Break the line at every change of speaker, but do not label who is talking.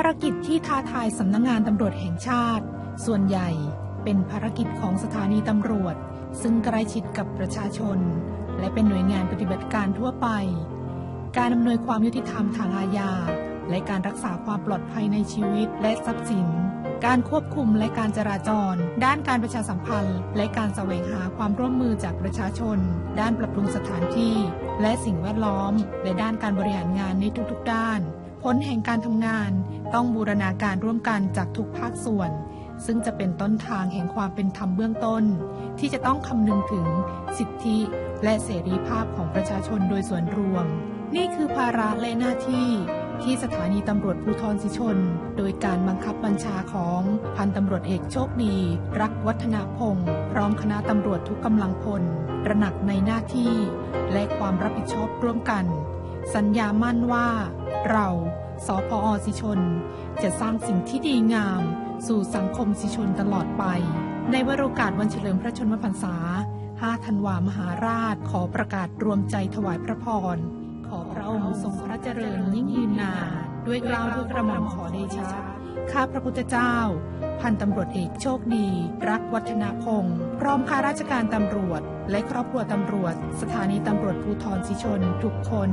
ภารกิจท้าทายสำนักงงานตำรวจแห่งชาติ ส่วนใหญ่เป็นภารกิจของสถานีตำรวจ ซึ่งใกล้ชิดกับประชาชน และเป็นหน่วยงานปฏิบัติการทั่วไป การอำนวยความยุติธรรมทางอาญาและการรักษาความปลอดภัยในชีวิตและทรัพย์สิน การควบคุมและการจราจร ด้านการประชาสัมพันธ์ และการแสวงหาความร่วมมือจากประชาชน ด้านปรับปรุงสถานที่ และสิ่งแวดล้อม และด้านการบริหารงานในทุกๆด้าน ผลแห่งการทำงานต้องบูรณาการร่วมกันจากทุกภาคส่วน ซึ่งจะเป็นต้นทางแห่งความเป็นธรรมเบื้องต้น ที่จะต้องคำนึงถึงสิทธิและเสรีภาพของประชาชนโดยส่วนรวม นี่คือภาระและหน้าที่ที่สถานีตำรวจภูธรสิชน โดยการบังคับบัญชาของพันตำรวจเอกโชคดี รักวัฒนาพงศ์พร้อมคณะตำรวจทุกกำลังพลระหนักในหน้าที่ และความรับผิดชอบร่วมกัน สัญญามั่นว่า เรา สพอสิชน จะสร้างสิ่งที่ดีงาม สู่สังคมสิชนตลอดไป ในวโรกาสวันเฉลิมพระชนมพรรษา 5 ธันวามหาราชขอประกาศรวมใจถวายพระพร ขอพระองค์ทรงพระเจริญยิ่งยืนนานด้วยกล้าวด้วยกระหม่อมขอเดชะ ข้าพระพุทธเจ้า พันตำรวจเอกโชคดี รักวัฒนาพงศ์พร้อมข้าราชการตำรวจ และครอบครัวตำรวจ สถานีตำรวจภูธรสิชน ทุกคน